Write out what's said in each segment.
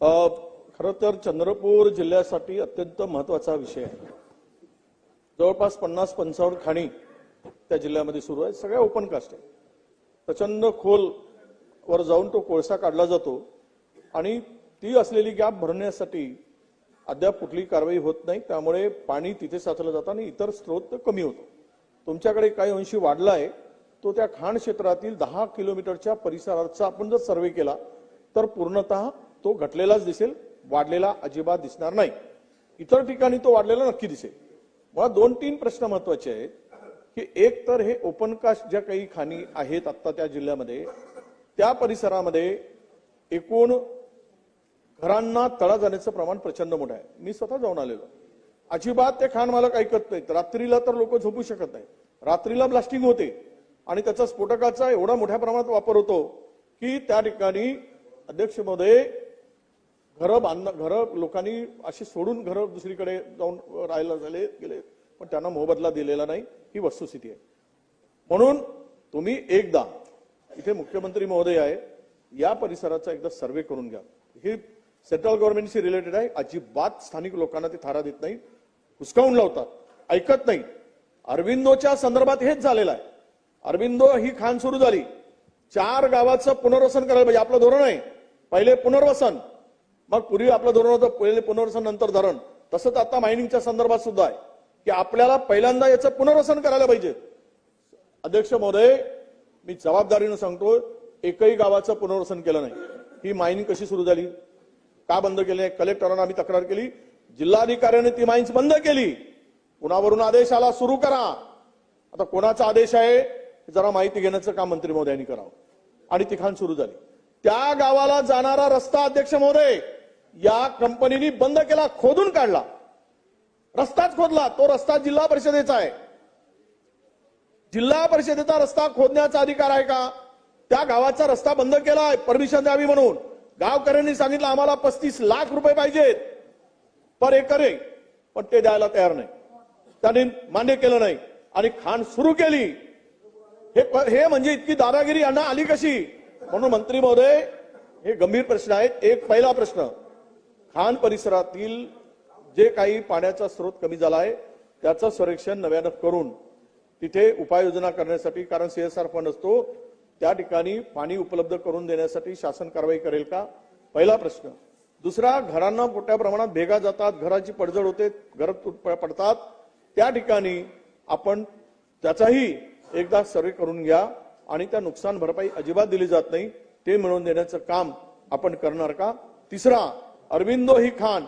खरं तर चंद्रपूर जिल्ह्यासाठी अत्यंत महत्त्वाचा विषय आहे. जवळपास पन्नास पंचावन्न खाणी त्या जिल्ह्यामध्ये सुरू आहे सगळ्या ओपन कास्ट आहे प्रचंड खोल वर जाऊन तो कोळसा काढला जातो आणि ती असलेली गॅप भरण्यासाठी अद्याप कुठली कारवाई होत नाही त्यामुळे पाणी तिथे साचलं जातं आणि इतर स्रोत कमी होतो. तुमच्याकडे काही अंशी वाढला आहे तो त्या खाण क्षेत्रातील दहा किलोमीटरच्या परिसराचा आपण जर सर्वे केला तर पूर्णतः तो घटलेलाच दिसेल वाढलेला अजिबात दिसणार नाही. इतर ठिकाणी तो वाढलेला नक्की दिसेल. मला दोन तीन प्रश्न महत्त्वाचे आहेत की एक तर हे ओपन कास्ट ज्या काही खाणी आहेत आत्ता त्या जिल्ह्यामध्ये त्या परिसरामध्ये एकूण घरांना तळा जाण्याचं प्रमाण प्रचंड मोठं आहे. मी स्वतः जाऊन आलेलो. अजिबात ते खाण मालक ऐकत नाहीत. रात्रीला तर लोक झोपू शकत नाही रात्रीला ब्लास्टिंग होते आणि त्याचा स्फोटकाचा एवढा मोठ्या प्रमाणात वापर होतो की त्या ठिकाणी अध्यक्ष महोदय घरं बांध घरं लोकांनी अशी सोडून घरं दुसरीकडे जाऊन राहायला झाले गेले पण त्यांना मोबदला दिलेला नाही. ही वस्तुस्थिती आहे. म्हणून तुम्ही एकदा इथे मुख्यमंत्री महोदय आहे या परिसराचा एकदा सर्वे करून घ्या. हे सेंट्रल गव्हर्नमेंटशी रिलेटेड आहे. अजिबात स्थानिक लोकांना ते थारा देत नाही हुसकावून लावतात. ऐकत नाही अरविंदोच्या संदर्भात हेच झालेलं आहे. अरविंदो ही खाण सुरू झाली. चार गावाचं पुनर्वसन करायला पाहिजे. आपलं धोरण आहे. पहिले पुनर्वसन. मग पूर्वी आपलं धोरण होतं पहिले पुनर्वसन नंतर धरण. तसंच आता मायनिंगच्या संदर्भात सुद्धा आहे. की आपल्याला पहिल्यांदा याचं पुनर्वसन करायला पाहिजे. अध्यक्ष महोदय मी जबाबदारीनं सांगतो एकही गावाचं पुनर्वसन केलं नाही. ही मायनिंग कशी सुरू झाली? का बंद केली नाही? कलेक्टरांना आम्ही तक्रार केली. जिल्हाधिकाऱ्याने ती माइन्स बंद केली. कुणावरून आदेश आला सुरू करा. आता कोणाचा आदेश आहे जरा माहिती घेण्याचं काम मंत्री महोदयांनी करावं. आणि ती खाण सुरू झाली. त्या गावाला जाणारा रस्ता अध्यक्ष महोदय या कंपनीने बंद केला खोदून काढला. रस्ताच खोदला तो रस्ता जिल्हा परिषदेचा आहे. जिल्हा परिषदेचा रस्ता खोदण्याचा अधिकार आहे का? त्या गावाचा रस्ता बंद केलाय परमिशन द्यावी म्हणून. गावकऱ्यांनी सांगितलं आम्हाला पस्तीस लाख रुपये पाहिजेत पर एकरे. पण ते द्यायला तयार नाही. त्यांनी मान्य केलं नाही. आणि खाण सुरू केली. हे हे म्हणजे इतकी दादागिरी यांना आली कशी? म्हणून मंत्री महोदय हे गंभीर प्रश्न आहेत. एक पहिला प्रश्न. खान परिसरातील जे काही पाण्याचा स्रोत कमी झाला आहे त्याचं संरक्षण नव्यानं करून तिथे उपाययोजना करण्यासाठी कारण सीएसआर फंड असतो त्या ठिकाणी पाणी उपलब्ध करून देण्यासाठी शासन कारवाई करेल का? पहिला प्रश्न. दुसरा घरांना मोठ्या प्रमाणात भेगा जातात घराची पडझड होते घर पडतात त्या ठिकाणी आपण त्याचाही एकदा सर्वे करून घ्या आणि त्या नुकसान भरपाई अजिबात दिली जात नाही ते मिळवून देण्याचं काम आपण करणार का? तिसरा अरविंदो ही खान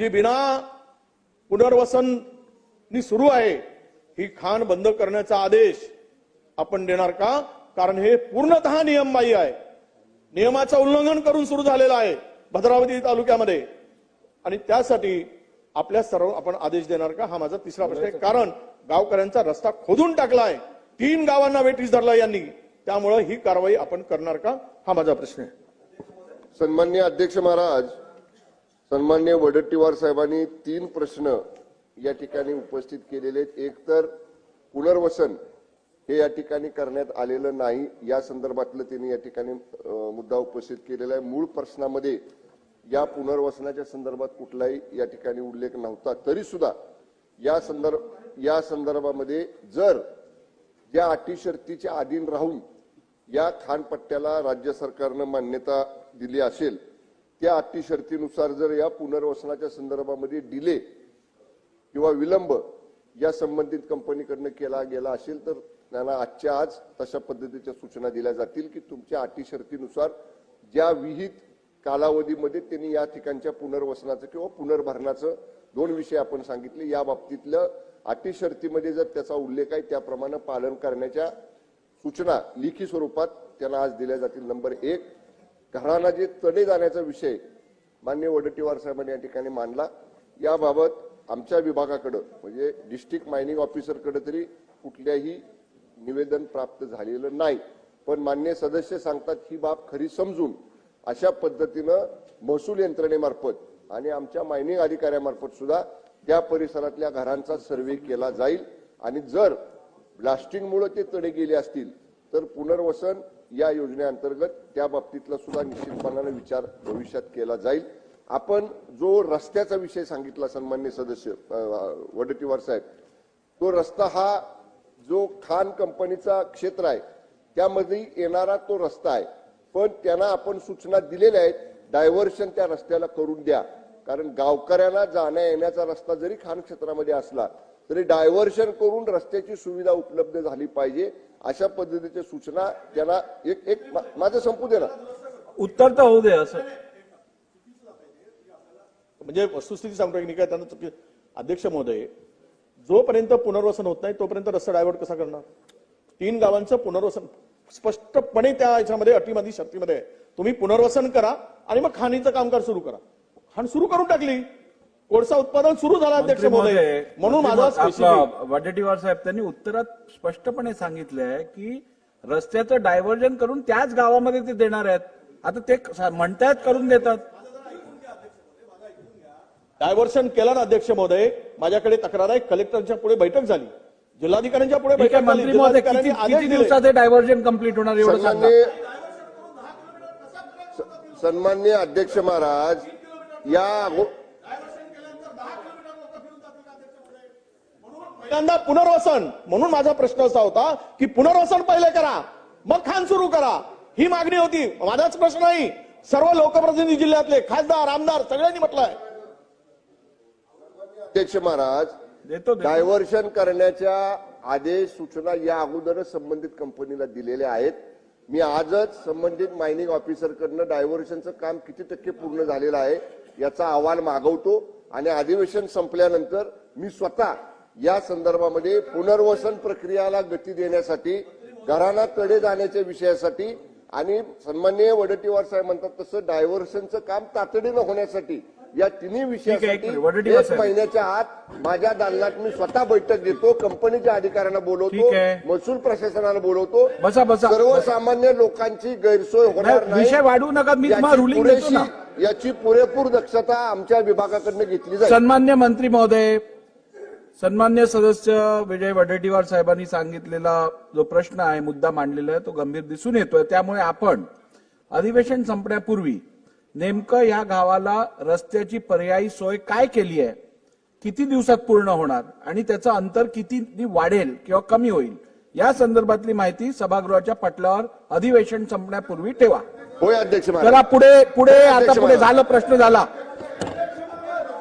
जी बिना पुनर्वसन सुरू आहे ही खाण बंद करण्याचा आदेश आपण देणार का? कारण हे पूर्णतः नियमबाह्य आहे. नियमाचं उल्लंघन करून सुरू झालेलं आहे भद्रावती तालुक्यामध्ये. आणि त्यासाठी आपल्या सर्व आपण आदेश देणार का? हा माझा तिसरा प्रश्न आहे. कारण गावकऱ्यांचा रस्ता खोदून टाकलाय. तीन गावांना वेटीस धरला यांनी. त्यामुळे ही कारवाई आपण करणार का? हा माझा प्रश्न आहे. सन्मान्य अध्यक्ष महाराज सन्मान्य वडट्टीवार साहेबांनी तीन प्रश्न या ठिकाणी उपस्थित केलेले आहेत. एक तर पुनर्वसन हे या ठिकाणी करण्यात आलेलं नाही. या संदर्भातलं त्यांनी या ठिकाणी मुद्दा उपस्थित केलेला आहे. मूळ प्रश्नामध्ये या पुनर्वसनाच्या संदर्भात कुठलाही या ठिकाणी उल्लेख नव्हता. तरी सुद्धा या संदर्भ या संदर्भामध्ये जर ज्या अटी शर्तीच्या अधीन राहून या खानपट्ट्याला राज्य सरकारनं मान्यता दिली असेल त्या अटी शर्तीनुसार जर या पुनर्वसनाच्या संदर्भामध्ये डिले किंवा विलंब या संबंधित कंपनीकडनं केला गेला असेल तर त्यांना आजच्या आज तशा पद्धतीच्या सूचना दिल्या जातील की तुमच्या अटी शर्तीनुसार ज्या विहित कालावधीमध्ये त्यांनी या ठिकाणच्या पुनर्वसनाचं किंवा पुनर्भरणाचं दोन विषय आपण सांगितले. या बाबतीतलं अटी शर्तीमध्ये जर त्याचा उल्लेख आहे त्याप्रमाणे पालन करण्याच्या सूचना लिखी स्वरूपात त्यांना आज दिल्या जातील. नंबर एक घराला जे तडे जाण्याचा विषय मान्य वडट्टीवार साहेबांनी या ठिकाणी मांडला. याबाबत आमच्या विभागाकडं म्हणजे डिस्ट्रिक्ट मायनिंग ऑफिसरकडे तरी कुठल्याही निवेदन प्राप्त झालेलं नाही. पण मान्य सदस्य सांगतात ही बाब खरी समजून अशा पद्धतीनं महसूल यंत्रणेमार्फत आणि आमच्या मायनिंग अधिकाऱ्यामार्फत सुद्धा त्या परिसरातल्या घरांचा सर्वे केला जाईल. आणि जर ब्लास्टिंगमुळे ते तडे गेले असतील तर पुनर्वसन या योजनेअंतर्गत त्या बाबतीतला सुद्धा निश्चितपणाने विचार भविष्यात केला जाईल. आपण जो रस्त्याचा विषय सांगितला सन्मान्य सदस्य वडटीवार साहेब तो रस्ता हा जो खान कंपनीचा क्षेत्र आहे त्यामध्ये येणारा तो रस्ता आहे. पण त्यांना आपण सूचना दिलेल्या आहेत डायव्हर्शन त्या रस्त्याला करून द्या. कारण गावकऱ्यांना जाण्या येण्याचा रस्ता जरी खान क्षेत्रामध्ये असला तरी डायव्हर्शन करून रस्त्याची सुविधा उपलब्ध झाली पाहिजे. अशा पद्धतीच्या सूचना त्यांना एक एक माझं संपू दे ना. उत्तर तर होऊ दे असं. म्हणजे वस्तुस्थिती सांगतो की काय? त्यांना अध्यक्ष महोदय जोपर्यंत पुनर्वसन होत नाही तोपर्यंत रस्ता डायव्हर्ट कसा करणार? तीन गावांचं पुनर्वसन स्पष्टपणे त्या याच्यामध्ये अटीमध्ये शर्तीमध्ये आहे. तुम्ही पुनर्वसन करा आणि मग खाणीचं कामकाज सुरू करा. खाण सुरू करून टाकली. कोळसा उत्पादन सुरू झालं अध्यक्ष महोदय. म्हणून माझा महो- स्पेसिफिक आपला वडेट्टीवार साहेब त्यांनी उत्तरात स्पष्टपणे सांगितलंय की रस्त्याचं डायव्हर्जन करून त्याच गावामध्ये ते देणार आहेत. आता ते म्हणतायत करून देतात. डायव्हर्शन केलं ना अध्यक्ष महोदय. माझ्याकडे तक्रार आहे कलेक्टरच्या पुढे बैठक झाली. जिल्हाधिकाऱ्यांच्या पुढे बैठक झाली. मंत्री. दिवसात हे डायव्हर्जन कंप्लीट होणार एवढं सन्मान्य अध्यक्ष महाराज या पहिल्यांदा पुनर्वसन. म्हणून माझा प्रश्न असा होता की पुनर्वसन पहिले करा मग खाण सुरू करा. ही मागणी होती. माझाच प्रश्न नाही. सर्व लोकप्रतिनिधी जिल्ह्यातले खासदार आमदार सगळ्यांनी म्हटलंय. अध्यक्ष महाराज. डायव्हर्शन करण्याच्या आदेश सूचना या अगोदरच संबंधित कंपनीला दिलेल्या आहेत. मी आजच संबंधित मायनिंग ऑफिसरकडनं डायव्हर्शनचं काम किती टक्के पूर्ण झालेलं आहे याचा अहवाल मागवतो आणि अधिवेशन संपल्यानंतर मी स्वतः या संदर्भामध्ये पुनर्वसन प्रक्रियाला गती देण्यासाठी घराणा तडे जाण्याच्या विषयासाठी आणि सन्मान्य वडट्टीवार साहेब म्हणतात तसं डायव्हर्शनचं काम तातडीनं होण्यासाठी या तिन्ही विषयासाठी एक. महिन्याच्या आत माझ्या दालनात मी स्वतः बैठक घेतो कंपनीच्या अधिकाऱ्यांना बोलवतो. महसूल प्रशासनाला बोलवतो बसा, बसा. सर्वसामान्य लोकांची गैरसोय होणार नाही, विषय वाढवू नका. मी. पुरेशी- याची पुरेपूर दक्षता आमच्या विभागाकडनं घेतली जाईल सन्मान्य मंत्री महोदय सन्मान्य सदस्य विजय वडेट्टीवार साहेबांनी सांगितलेला जो प्रश्न आहे मुद्दा मांडलेला आहे तो गंभीर दिसून येतोय. त्यामुळे आपण अधिवेशन संपण्यापूर्वी नेमकं या गावाला रस्त्याची पर्यायी सोय काय केली आहे किती दिवसात पूर्ण होणार आणि त्याचं अंतर किती वाढेल किंवा कमी होईल या संदर्भातली माहिती सभागृहाच्या पटलावर अधिवेशन संपण्यापूर्वी ठेवा. होय अध्यक्ष पुढे पुढे आता पुढे. झालं प्रश्न झाला.